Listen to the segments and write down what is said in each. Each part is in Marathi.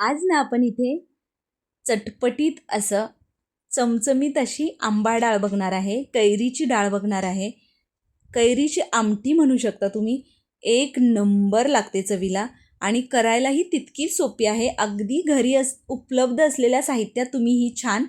आज ना आपण इथे चटपटीत असं चमचमीत अशी आंबा डाळ बघणार आहे कैरीची डाळ बघणार आहे. कैरीची आमटी म्हणू शकता तुम्ही. एक नंबर लागते चवीला आणि करायलाही तितकीच सोपी आहे. अगदी घरी अस उपलब्ध असलेल्या साहित्यात तुम्ही ही छान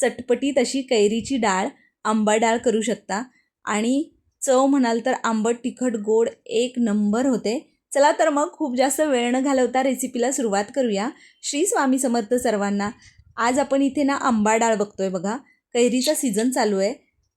चटपटीत अशी कैरीची डाळ आंबा डाळ करू शकता. आणि चव म्हणाल तर आंबट तिखट गोड एक नंबर होते. चला तर मग खूप जास्त वेळ न घालवता रेसिपीला सुरुवात करूया. श्री स्वामी समर्थ सर्वांना. आज आपण इथे ना आंबा डाळ बघतोय बघा. कैरीचा सीझन चालू आहे.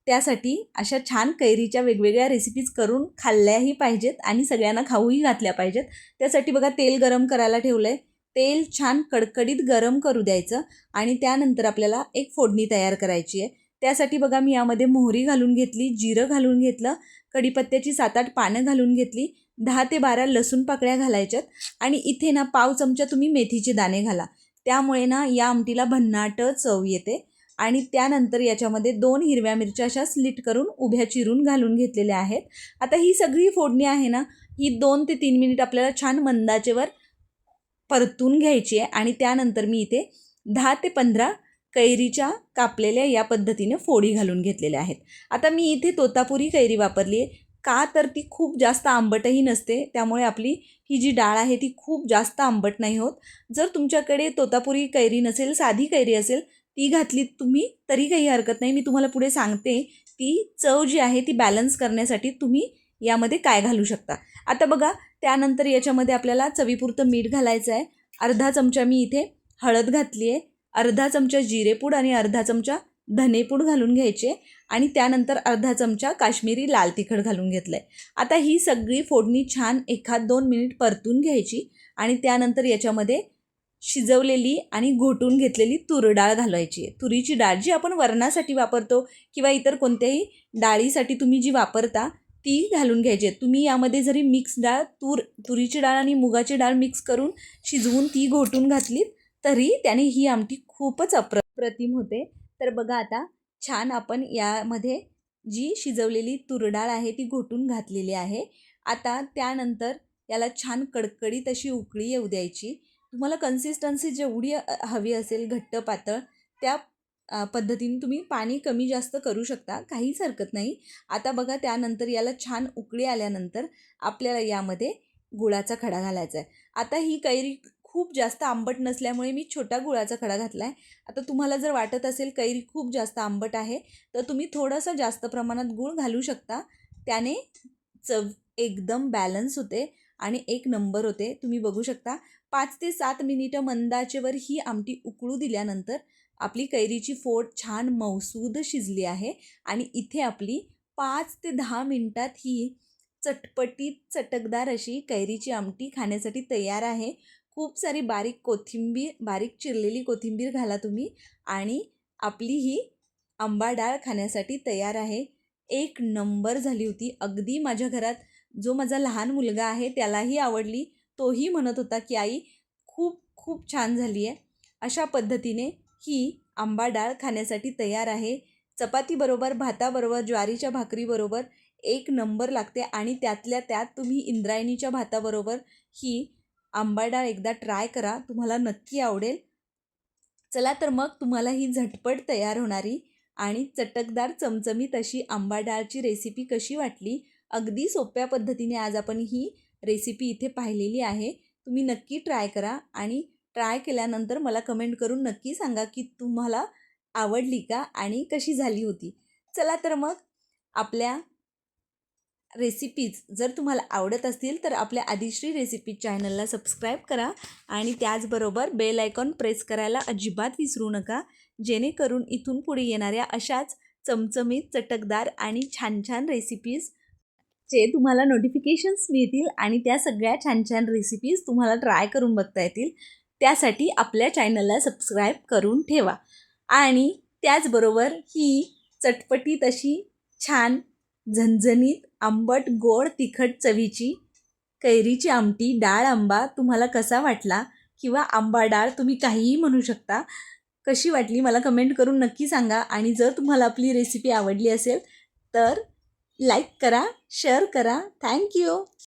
त्यासाठी अशा छान कैरीच्या वेगवेगळ्या रेसिपीज करून खाल्ल्याही पाहिजेत आणि सगळ्यांना खाऊही घातल्या पाहिजेत. त्यासाठी बघा तेल गरम करायला ठेवलं आहे तेल छान कडकडीत गरम करू द्यायचं आणि त्यानंतर आपल्याला एक फोडणी तयार करायची आहे. त्यासाठी बघा मी यामध्ये मोहरी घालून घेतली जिरं घालून घेतलं कढीपत्त्याची सात आठ पानं घालून घेतली दहा ते बारा लसूण पाकळ्या घालायच्यात आणि इथे ना पाव चमचा तुम्ही मेथीचे दाणे घाला. त्यामुळे ना या आमटीला भन्नाट चव येते आणि त्यानंतर याच्यामध्ये दोन हिरव्या मिरच्या अशा स्लिट करून उभ्या चिरून घालून घेतलेल्या आहेत. आता ही सगळी फोडणी आहे ना ही दोन ते तीन मिनिट आपल्याला छान मंदाचेवर परतून घ्यायची आहे आणि त्यानंतर मी इथे दहा ते पंधरा कैरीच्या कापलेल्या या पद्धतीने फोडी घालून घेतलेल्या आहेत. आता मी इथे तोतापुरी कैरी वापरली आहे. का तर ती खूप जास्त आंबटही नसते त्यामुळे आपली ही जी डाळ आहे ती खूप जास्त आंबट नाही होत. जर तुमच्याकडे तोतापुरी कैरी नसेल साधी कैरी असेल ती घातली तुम्ही तरी काही हरकत नाही. मी तुम्हाला पुढे सांगते ती चव जी आहे ती बॅलन्स करण्यासाठी तुम्ही यामध्ये काय घालू शकता. आता बघा त्यानंतर याच्यामध्ये आपल्याला चवीपुरतं मीठ घालायचं आहे. अर्धा चमचा मी इथे हळद घातली आहे. अर्धा चमचा जिरेपूड आणि अर्धा चमचा धनेपूड घालून घ्यायचे आणि त्यानंतर अर्धा चमचा काश्मीरी लाल तिखट घालून घेतलं आहे आता ही सगळी फोडणी छान एखाद दोन मिनिट परतून घ्यायची आणि त्यानंतर याच्यामध्ये शिजवलेली आणि घोटून घेतलेली तूर डाळ घालायची. आहे तुरीची डाळ जी आपण वरणासाठी वापरतो किंवा इतर कोणत्याही डाळीसाठी तुम्ही जी वापरता ती घालून घ्यायची. आहे तुम्ही यामध्ये जरी मिक्स डाळ तूर तुरीची डाळ आणि मुगाची डाळ मिक्स करून शिजवून ती घोटून घातलीत तरी त्याने ही आमटी खूपच अप्रतिम होते. तर बघा आता छान आपण यामध्ये जी शिजवलेली तुरडाळ आहे ती घोटून घातलेली आहे. आता त्यानंतर याला छान कडकडीत अशी उकळी येऊ द्यायची. तुम्हाला कन्सिस्टन्सी जेवढी हवी असेल घट्ट पातळ त्या पद्धतीने तुम्ही पाणी कमी जास्त करू शकता. काहीच हरकत नाही. आता बघा त्यानंतर याला छान उकळी आल्यानंतर आपल्याला यामध्ये गुळाचा खडा घालायचा आहे. आता ही कैरी खूप जास्त आंबट नसल्यामुळे मी छोटा गुळाचा खडा घातला आहे आता तुम्हाला जर वाटत असेल कैरी खूप जास्त आंबट आहे तर तुम्ही थोडंसं जास्त प्रमाणात गूळ घालू शकता. त्याने चव एकदम बॅलन्स होते आणि एक नंबर होते. तुम्ही बघू शकता पाच ते सात मिनिटं मंदाचेवर ही आमटी उकळू दिल्यानंतर आपली कैरीची फोड छान मौसूद शिजली आहे आणि इथे आपली पाच ते दहा मिनटात ही चटपटीत चटकदार अशी कैरीची आमटी खाण्यासाठी तयार आहे. खूप सारी बारीक कोथिंबीर बारीक चिरलेली कोथिंबीर घाला तुम्ही आणि आपली ही आंबा डाळ खाण्यासाठी तयार आहे. एक नंबर झाली होती. अगदी माझ्या घरात जो माझा लहान मुलगा आहे त्यालाही आवडली. तोही म्हणत होता की आई खूप खूप छान झाली आहे. अशा पद्धतीने ही आंबा डाळ खाण्यासाठी तयार आहे. चपातीबरोबर भाताबरोबर ज्वारीच्या भाकरीबरोबर एक नंबर लागते आणि त्यातल्या त्यात तुम्ही इंद्रायणीच्या भाताबरोबर ही आंबा डाळ एकदा ट्राय करा तुम्हाला नक्की आवडेल. चला तर मग तुम्हाला ही झटपट तयार होणारी आणि चटकदार चमचमीत अशी आंबा डाळची रेसिपी कशी वाटली अगदी सोप्या पद्धतीने आज आपण ही रेसिपी इथे पाहिलेली आहे. तुम्ही नक्की ट्राय करा आणि ट्राय केल्यानंतर मला कमेंट करून नक्की सांगा की तुम्हाला आवडली का आणि कशी झाली होती. चला तर मग आपल्या रेसिपीज जर तुम्हाला आवडत असतील तर आपल्या आदिश्री रेसिपी चॅनलला सबस्क्राईब करा आणि त्याचबरोबर बेल आयकॉन प्रेस करायला अजिबात विसरू नका. जेणेकरून इथून पुढे येणाऱ्या अशाच चमचमीत चटकदार आणि छान छान रेसिपीज चे तुम्हाला नोटिफिकेशन्स मिळतील आणि त्या सगळ्या छान छान रेसिपीज तुम्हाला ट्राय करून बघता येतील. त्यासाठी आपल्या चॅनलला सबस्क्राईब करून ठेवा. आणि त्याचबरोबर ही चटपटीत अशी छान झणझणीत आंबट गोड तिखट चवीची कैरीची आमटी डाळ आंबा तुम्हाला कसा वाटला? किंवा आंबा डाळ तुम्ही काहीही म्हणू शकता. कशी वाटली? मला कमेंट करून नक्की सांगा. आणि जर तुम्हाला आपली रेसिपी आवडली असेल तर लाईक करा शेअर करा. थँक्यू